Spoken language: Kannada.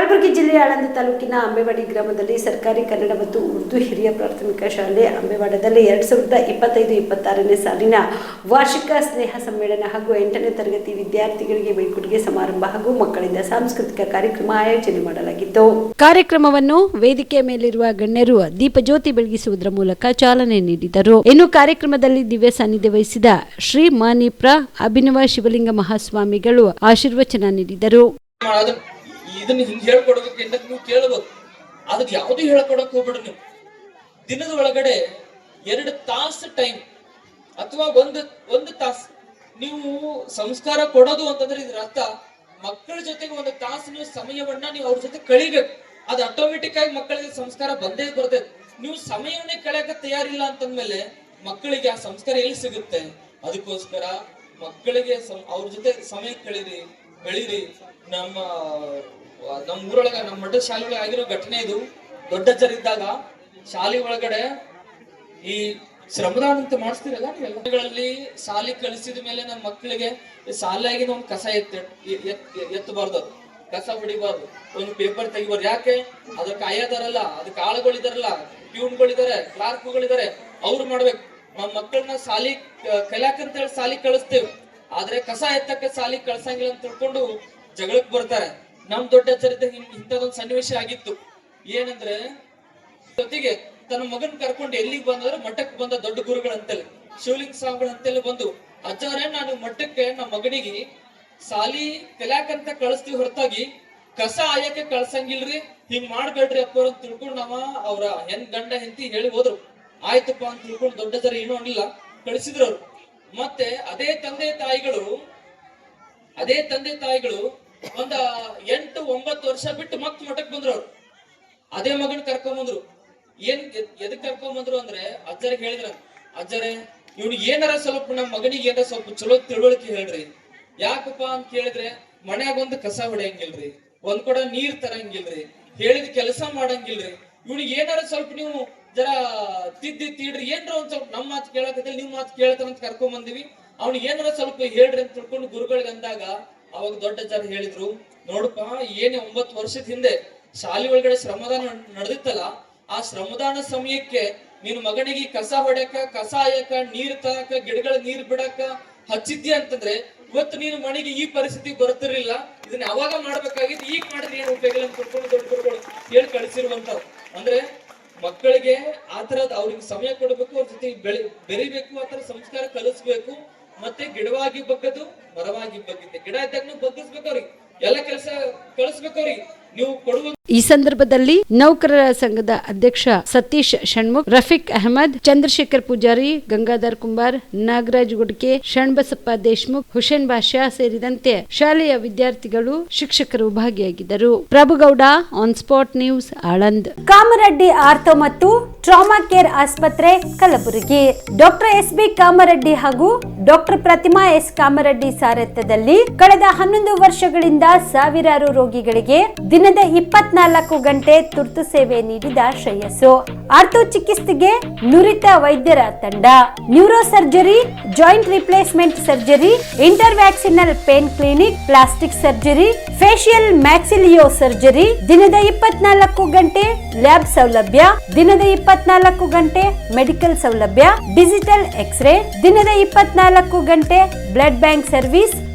ಕಲಬುರಗಿ ಜಿಲ್ಲೆಯ ಆಳಂದ ತಾಲೂಕಿನ ಅಂಬೆವಾಡಿ ಗ್ರಾಮದಲ್ಲಿ ಸರ್ಕಾರಿ ಕನ್ನಡ ಮತ್ತು ಉರ್ದು ಹಿರಿಯ ಪ್ರಾಥಮಿಕ ಶಾಲೆ ಅಂಬೆವಾಡದಲ್ಲಿ ಎರಡ್ ಸಾವಿರದ ಇಪ್ಪತ್ತೈದು ಇಪ್ಪತ್ತಾರನೇ ಸಾಲಿನ ವಾರ್ಷಿಕ ಸ್ನೇಹ ಸಮ್ಮೇಳನ ಹಾಗೂ ಎಂಟನೇ ತರಗತಿ ವಿದ್ಯಾರ್ಥಿಗಳಿಗೆ ಬೀಳ್ಕೊಡುಗೆ ಸಮಾರಂಭ ಹಾಗೂ ಮಕ್ಕಳಿಂದ ಸಾಂಸ್ಕೃತಿಕ ಕಾರ್ಯಕ್ರಮ ಆಯೋಜನೆ ಮಾಡಲಾಗಿತ್ತು. ಕಾರ್ಯಕ್ರಮವನ್ನು ವೇದಿಕೆಯ ಮೇಲಿರುವ ಗಣ್ಯರು ದೀಪಜ್ಯೋತಿ ಬೆಳಗಿಸುವುದರ ಮೂಲಕ ಚಾಲನೆ ನೀಡಿದರು. ಇನ್ನು ಕಾರ್ಯಕ್ರಮದಲ್ಲಿ ದಿವ್ಯ ಸಾನ್ನಿಧ್ಯ ವಹಿಸಿದ ಶ್ರೀ ಮಾನಿಪ್ರ ಅಭಿನವ ಶಿವಲಿಂಗ ಮಹಾಸ್ವಾಮಿಗಳು ಆಶೀರ್ವಚನ ನೀಡಿದರು. ಇದನ್ನ ಹಿಂಗ್ ಹೇಳ್ಕೊಡೋದಕ್ಕೆ ನೀವು ಕೇಳ್ಬೇಕು ಅದಕ್ಕೆ ಯಾವ್ದು ಹೇಳ್ಕೊಡಕ್ ಹೋಗ್ಬಿಡು ನೀವು. ದಿನದ ಒಳಗಡೆ ಎರಡು ತಾಸು ಟೈಮ್ ಅಥವಾ ಒಂದು ಒಂದು ತಾಸು ನೀವು ಸಂಸ್ಕಾರ ಕೊಡೋದು ಅಂತಂದ್ರೆ ಇದ್ರ ಅರ್ಥ ಮಕ್ಕಳ ಜೊತೆಗೆ ಒಂದು ತಾಸು ನೀವು ಸಮಯವನ್ನ ನೀವು ಅವ್ರ ಜೊತೆ ಕಳಿಬೇಕು. ಅದು ಆಟೋಮೆಟಿಕ್ ಆಗಿ ಮಕ್ಕಳಿಗೆ ಸಂಸ್ಕಾರ ಬಂದೇ ಬರ್ತೈತೆ. ನೀವು ಸಮಯವನ್ನೇ ಕಳೆಯಕ ತಯಾರಿಲ್ಲ ಅಂತಂದ್ಮೇಲೆ ಮಕ್ಕಳಿಗೆ ಆ ಸಂಸ್ಕಾರ ಎಲ್ಲಿ ಸಿಗುತ್ತೆ? ಅದಕ್ಕೋಸ್ಕರ ಮಕ್ಕಳಿಗೆ ಅವ್ರ ಜೊತೆ ಸಮಯ ಕಳೀರಿ. ಬೆಳೀರಿ ನಮ್ಮ ನಮ್ಮ ಊರೊಳಗ, ನಮ್ಮ ಮಠದ ಶಾಲೆ ಒಳಗೆ ಆಗಿರೋ ಘಟನೆ ಇದು. ದೊಡ್ಡಜ್ಜರಿದ್ದಾಗ ಶಾಲೆ ಒಳಗಡೆ ಈ ಶ್ರಮದಾನ ಅಂತ ಮಾಡಿಸ್ತೀರಲ್ಲ ನೀವೆಲ್ಲಗಳಲ್ಲಿ ಶಾಲೆ ಕಳಿಸಿದ ಮೇಲೆ ನಮ್ಮ ಮಕ್ಕಳಿಗೆ ಶಾಲೆಯಾಗಿನ ಒಂದು ಕಸ ಎತ್ತ ಎತ್ತಬಾರ್ದು ಅದು. ಕಸ ಹೊಡಿಬಾರ್ದು. ಒಂದು ಪೇಪರ್ ತೆಗಿಬಾರ್ದು. ಯಾಕೆ? ಅದ್ರ ಕಾಯೋದಾರಲ್ಲ ಅದಕ್ಕೆ ಆಳುಗಳಿದಾರಲ್ಲ ಪ್ಯೂನ್ಗಳಿದಾರೆ ಕ್ಲಾರ್ಕ್ಗಳಿದಾರೆ, ಅವ್ರು ಮಾಡ್ಬೇಕು. ನಮ್ಮ ಮಕ್ಕಳನ್ನ ಶಾಲೆ ಕಲ್ಯಾಕಂತ ಹೇಳಿ ಶಾಲೆ ಕಳಿಸ್ತೇವೆ. ಆದ್ರೆ ಕಸ ಎತ್ತಕ್ಕೆ ಸಾಲಿ ಕಳ್ಸಂಗಿಲ್ಲ ಅಂತ ತಿಳ್ಕೊಂಡು ಜಗಳಕ್ ಬರ್ತಾರೆ. ನಮ್ ದೊಡ್ಡ ಚರಿತ್ರೆ ಇಂಥದೊಂದು ಸನ್ನಿವೇಶ ಆಗಿತ್ತು. ಏನಂದ್ರೆ, ಜೊತೆಗೆ ತನ್ನ ಮಗನ್ ಕರ್ಕೊಂಡು ಎಲ್ಲಿಗೆ ಬಂದ್ರೆ ಮಠಕ್ಕೆ ಬಂದ ದೊಡ್ಡ ಗುರುಗಳಂತೇಳಿ, ಶಿವಲಿಂಗ ಸ್ವಾಮಿಗಳು ಅಂತೇಳಿ ಬಂದು ಅಜ್ಜವರೇ ನಾನು ಮಠಕ್ಕೆ ನಮ್ಮ ಮಗನಿಗೆ ಸಾಲಿ ಕಲ್ಯಾಕಂತ ಕಳಿಸ್ತೀವಿ ಹೊರತಾಗಿ ಕಸ ಆಯಕ್ಕೆ ಕಳ್ಸಂಗಿಲ್ರಿ, ಹಿಂಗ್ ಮಾಡ್ಬೇಡ್ರಿ ಅಪ್ಪ ಅಂತ ತಿಳ್ಕೊಂಡು ನಾವ ಅವ್ರ ಹೆಣ್ ಗಂಡ ಹೆಂಡತಿ ಹೇಳಿ ಹೋದ್ರು. ಆಯ್ತಪ್ಪ ಅಂತ ತಿಳ್ಕೊಂಡು ದೊಡ್ಡ ಜರ ಏನೂ ಅನ್ಲಿಲ್ಲ. ಕಳಿಸಿದ್ರು ಅವ್ರು. ಮತ್ತೆ ಅದೇ ತಂದೆ ತಾಯಿಗಳು, ಅದೇ ತಂದೆ ತಾಯಿಗಳು ಒಂದ ಎಂಟು ಒಂಬತ್ತು ವರ್ಷ ಬಿಟ್ಟು ಮತ್ ಮಠಕ್ ಬಂದ್ರು ಅವ್ರು. ಅದೇ ಮಗನ್ ಕರ್ಕೊಂಬಂದ್ರು ಏನ್ ಎದ್- ಎದಕ್ ಕರ್ಕೊಂಬಂದ್ರು ಅಂದ್ರೆ ಅಜ್ಜರಿಗೆ ಹೇಳಿದ್ರ, ಅಜ್ಜರೇ ಇವ್ನಿಗೆ ಏನಾರ ಸ್ವಲ್ಪ ನಮ್ಮ ಮಗನಿಗೆ ಏನಾರ ಸ್ವಲ್ಪ ಚಲೋ ತಿಳುವಳಿಕೆ ಹೇಳ್ರಿ. ಯಾಕಪ್ಪ ಅಂತ ಕೇಳಿದ್ರೆ, ಮನ್ಯಾಗ ಒಂದು ಕಸ ಹೊಡೆಯಂಗಿಲ್ರಿ, ಒಂದ್ ಕೂಡ ನೀರ್ ತರಂಗಿಲ್ರಿ, ಹೇಳಿದ ಕೆಲಸ ಮಾಡಂಗಿಲ್ರಿ ಇವ್ನಿಗೆ ಏನಾರ ಸ್ವಲ್ಪ ನೀವು ಜರ ತಿದ್ದಿ ತೀಡ್ರಿ ಏನ್ರ ಒಂದ್ ಸ್ವಲ್ಪ ನಮ್ಮ ಮಾತು ಕೇಳಕತ್ತಿಲ್ಲ ನಿಮ್ ಮಾತು ಕೇಳತಾರಂತ ಕರ್ಕೊಂಡ್ ಬಂದಿವಿ. ಅವ್ನಿಗೆ ಏನಾರ ಸ್ವಲ್ಪ ಹೇಳ್ರಿ ಅಂತ ತಿಳ್ಕೊಂಡು ಗುರುಗಳಿಗೆ ಅಂದಾಗ ಅವಾಗ ದೊಡ್ಡ ಜನ ಹೇಳಿದ್ರು, ನೋಡಪ್ಪ, ಏನೇ ಒಂಬತ್ತು ವರ್ಷದ ಹಿಂದೆ ಶಾಲೆ ಒಳಗಡೆ ಶ್ರಮದಾನ ನಡೆದಿತ್ತಲ್ಲ, ಆ ಶ್ರಮದಾನ ಸಮಯಕ್ಕೆ ನಿನ್ ಮಗನಿಗೆ ಕಸ ಹೊಡ್ಯಾಕ, ಕಸ ಆಯಕ ನೀರ್ ತರಕ, ಗಿಡಗಳ ನೀರ್ ಬಿಡಾಕ ಹಚ್ಚಿದ್ಯಾ ಅಂತಂದ್ರೆ ಇವತ್ತು ನೀನು ಮನೆಗೆ ಈ ಪರಿಸ್ಥಿತಿ ಬರ್ತಿರ್ಲಿಲ್ಲ. ಇದನ್ನ ಅವಾಗ ಮಾಡ್ಬೇಕಾಗಿತ್ತು? ಈಗ ಮಾಡಿದ್ರೆ ಏನು ಉಪಯೋಗ ಅಂತ ತಿಳ್ಕೊಂಡು ದೊಡ್ಡ ಗುರುಗಳು ಹೇಳಿ ಕಳಿಸಿರುವಂತ ಅಂದ್ರೆ ಮಕ್ಕಳಿಗೆ ಆ ತರದ್ ಅವ್ರಿಗೆ ಸಮಯ ಕೊಡಬೇಕು, ಅವ್ರ ಜೊತೆ ಬೆಳಿ, ಬೆರಿಬೇಕು, ಆ ತರ ಸಂಸ್ಕಾರ ಕಲಿಸ್ಬೇಕು, ಮತ್ತೆ ಗಿಡವಾಗಿ ಬಗ್ಗದು ಮರವಾಗಿ ಬಗ್ಗಿದ್ದೆ ಗಿಡ ಇದ್ದಾಗ ಬಗ್ಗಿಸ್ಬೇಕು ಅವ್ರಿಗೆ. ಎಲ್ಲ ಕೆಲಸ ನೀವು ಕೊಡುವ ಈ ಸಂದರ್ಭದಲ್ಲಿ ನೌಕರರ ಸಂಘದ ಅಧ್ಯಕ್ಷ ಸತೀಶ್ ಷಣ್ಮುಖ್ ರಫೀಕ್ ಅಹಮದ್ ಚಂದ್ರಶೇಖರ್ ಪೂಜಾರಿ ಗಂಗಾಧರ್ ಕುಂಬಾರ್ ನಾಗರಾಜ್ ಗುಡ್ಕೆ ಶಣ್ಬಸಪ್ಪ ದೇಶ್ಮುಖ್ ಹುಸೇನ್ ಬಾಷಾ ಸೇರಿದಂತೆ ಶಾಲೆಯ ವಿದ್ಯಾರ್ಥಿಗಳು ಶಿಕ್ಷಕರು ಭಾಗಿಯಾಗಿದ್ದರು. Prabhugouda on spot news Aland. Kamareddy ortho ಮತ್ತು ಟ್ರಾಮಾ ಕೇರ್ ಆಸ್ಪತ್ರೆ Kalaburagi. Doctor S B Kamareddy ಹಾಗೂ ಡಾಕ್ಟರ್ ಪ್ರತಿಮಾ ಎಸ್ ಕಾಮರೆಡ್ಡಿ ಸಾರಥ್ಯದಲ್ಲಿ ಕಳೆದ ಹನ್ನೊಂದು ವರ್ಷಗಳಿಂದ ಸಾವಿರಾರು ರೋಗಿಗಳಿಗೆ ದಿನದ ಇಪ್ಪತ್ನಾಲ್ಕು ಗಂಟೆ ತುರ್ತು ಸೇವೆ ನೀಡಿದ ಶ್ರೇಯಸ್ಸು. ಆರ್ಥೋ ಚಿಕಿತ್ಸೆಗೆ ನುರಿತ ವೈದ್ಯರ ತಂಡ. Neuro surgery, joint replacement surgery interventional pain clinic, plastic surgery facial maxillo surgery, ದಿನದ ಇಪ್ಪತ್ನಾಲ್ಕು ಗಂಟೆ ಲ್ಯಾಬ್ ಸೌಲಭ್ಯ, ದಿನದ ಇಪ್ಪತ್ನಾಲ್ಕು ಗಂಟೆ ಮೆಡಿಕಲ್ ಸೌಲಭ್ಯ, ಡಿಜಿಟಲ್ ಎಕ್ಸ್ರೇ, ದಿನದ ಇಪ್ಪತ್ನಾಲ್ಕು ಗಂಟೆ ಬ್ಲಡ್ ಬ್ಯಾಂಕ್ ಸರ್ವಿಸ್